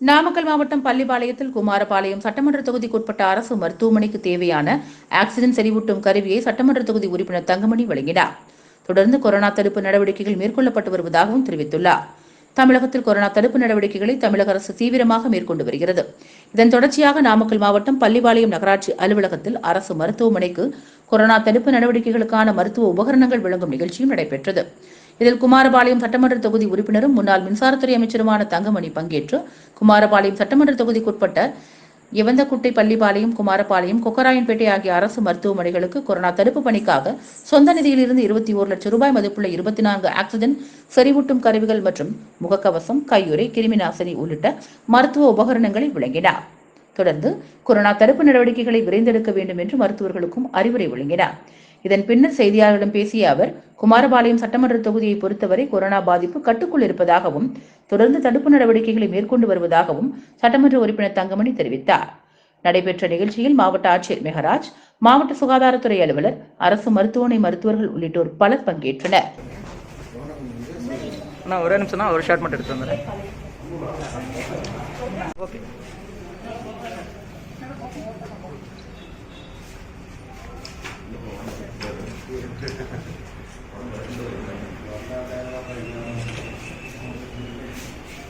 நாமக்கல் மாவட்டம் பள்ளிப்பாளையத்தில் குமாரபாளையம் சட்டமன்ற தொகுதிக்குட்பட்ட அரசு மருத்துவமனைக்கு தேவையான ஆக்சிஜன் செறிவூட்டும் கருவியை சட்டமன்ற தொகுதி உறுப்பினர் தங்கமணி வழங்கினார். தொடர்ந்து கொரோனா தடுப்பு நடவடிக்கைகள் மேற்கொள்ளப்பட்டு வருவதாகவும் தெரிவித்துள்ளார். தமிழகத்தில் கொரோனா தடுப்பு நடவடிக்கைகளை தமிழக அரசு தீவிரமாக மேற்கொண்டு வருகிறது. இதன் தொடர்ச்சியாக நாமக்கல் மாவட்டம் பள்ளிபாளையம் நகராட்சி அலுவலகத்தில் அரசு மருத்துவமனைக்கு கொரோனா தடுப்பு நடவடிக்கைகளுக்கான மருத்துவ உபகரணங்கள் வழங்கும் நிகழ்ச்சியும் நடைபெற்றது. இதில் குமாரபாளையம் சட்டமன்ற தொகுதி உறுப்பினரும் முன்னாள் மின்சாரத்துறை அமைச்சருமான தங்கமணி பங்கேற்று குமாரபாளையம் சட்டமன்ற தொகுதிக்குட்பட்ட எவந்தக்குட்டை பள்ளிப்பாளையம் குமாரபாளையம் கொக்கராயன்பேட்டை ஆகிய அரசு மருத்துவமனைகளுக்கு கொரோனா தடுப்பு பணிக்காக சொந்த நிதியிலிருந்து இருபத்தி ஒரு லட்சம் ரூபாய் மதிப்புள்ள இருபத்தி நான்கு ஆக்சிஜன் செறிவூட்டும் கருவிகள் மற்றும் முகக்கவசம் கையுறை கிருமிநாசினி உள்ளிட்ட மருத்துவ உபகரணங்களை வழங்கினார். தொடர்ந்து கொரோனா தடுப்பு நடவடிக்கைகளை விரைந்தெடுக்க வேண்டும் என்று மருத்துவர்களுக்கும் அறிவுரை வழங்கினார். இதன் பின்னர் செய்தியாளர்களிடம் பேசிய அவர் குமாரபாளையம் சட்டமன்ற தொகுதியை பொறுத்தவரை கொரோனா பாதிப்பு கட்டுக்குள் இருப்பதாகவும் தொடர்ந்து தடுப்பு நடவடிக்கைகளை மேற்கொண்டு வருவதாகவும் சட்டமன்ற உறுப்பினர் தங்கமணி தெரிவித்தார். நடைபெற்ற நிகழ்ச்சியில் மாவட்ட ஆட்சியர் மெகராஜ் மாவட்ட சுகாதாரத்துறை அலுவலர் அரசு மருத்துவமனை மருத்துவர்கள் உள்ளிட்டோர் பலர் பங்கேற்றனர். ஒரே நிமிஷம்னா ஒரு ஷார்ட் மட்டும் எடுத்து வந்துடுறேன். ஓகே.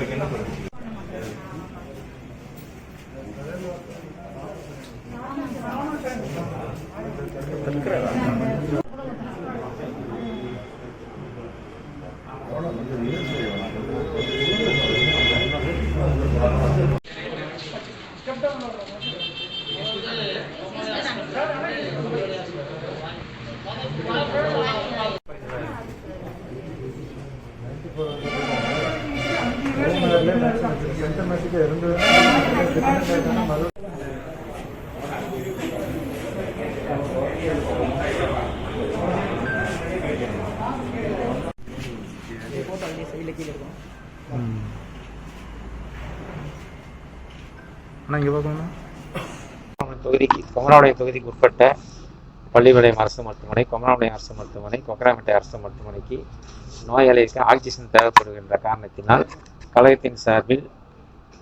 வைக்கணும் அண்ணா இங்கே தொகுதிக்கு கொமராபாளையம் தொகுதிக்கு உட்பட்ட பள்ளிப்பாளையம் அரசு மருத்துவமனை கொமராபாளையம் அரசு மருத்துவமனை கொக்கராமேட்டை அரசு மருத்துவமனைக்கு நோயாளிகளுக்கு ஆக்சிஜன் தேவைப்படுகின்ற காரணத்தினால் கழகத்தின் சார்பில்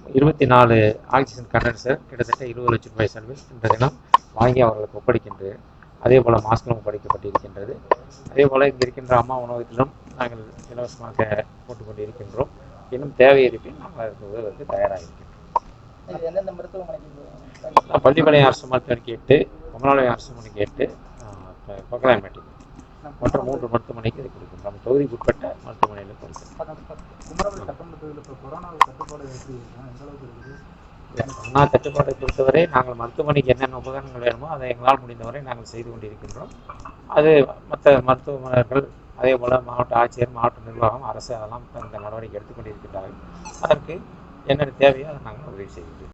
இருபத்தி நாலு ஆக்சிஜன் கண்டென்சர் கிட்டத்தட்ட இருபது லட்சம் ரூபாய் செலவில் இன்ற தினம் வாங்கி அவர்களுக்கு ஒப்படைக்கின்றது அதே போல் மாஸ்களும் ஒப்படைக்கப்பட்டிருக்கின்றது. அதே போல் இங்கே இருக்கின்ற அம்மா உணவகத்திலும் நாங்கள் இலவசமாக போட்டுக் கொண்டு இருக்கின்றோம் இன்னும் தேவை இருப்பின் நாங்கள் அதற்கு உதவுவதற்கு தயாராக இருக்கின்றோம். பள்ளிப்பாளையம் அரசு மருத்துவமனைக்கு எட்டு கொமராபாளையம் அரசு மருத்துவமனைக்கு எட்டு கொக்கராயம்பேட்டை மற்ற மூன்று மருத்துவமனைக்கு இது கொடுக்கும். நம்ம தொகுதிக்கு உட்பட்ட மருத்துவமனையில் கொடுக்கும். கொரோனா கட்டுப்பாடு பொறுத்தவரை நாங்கள் மருத்துவமனைக்கு என்னென்ன உபகரணங்கள் வேணுமோ அதை எங்களால் முடிந்தவரை நாங்கள் செய்து கொண்டிருக்கின்றோம். அது மற்ற மருத்துவமனைகள் அதே போல் மாவட்ட ஆட்சியர் மாவட்ட நிர்வாகம் அரசு அதெல்லாம் இந்த நடவடிக்கை எடுத்துக்கொண்டிருக்கின்றார்கள் அதற்கு என்னென்ன தேவையோ அதை நாங்கள் உதவி செய்கின்றோம்.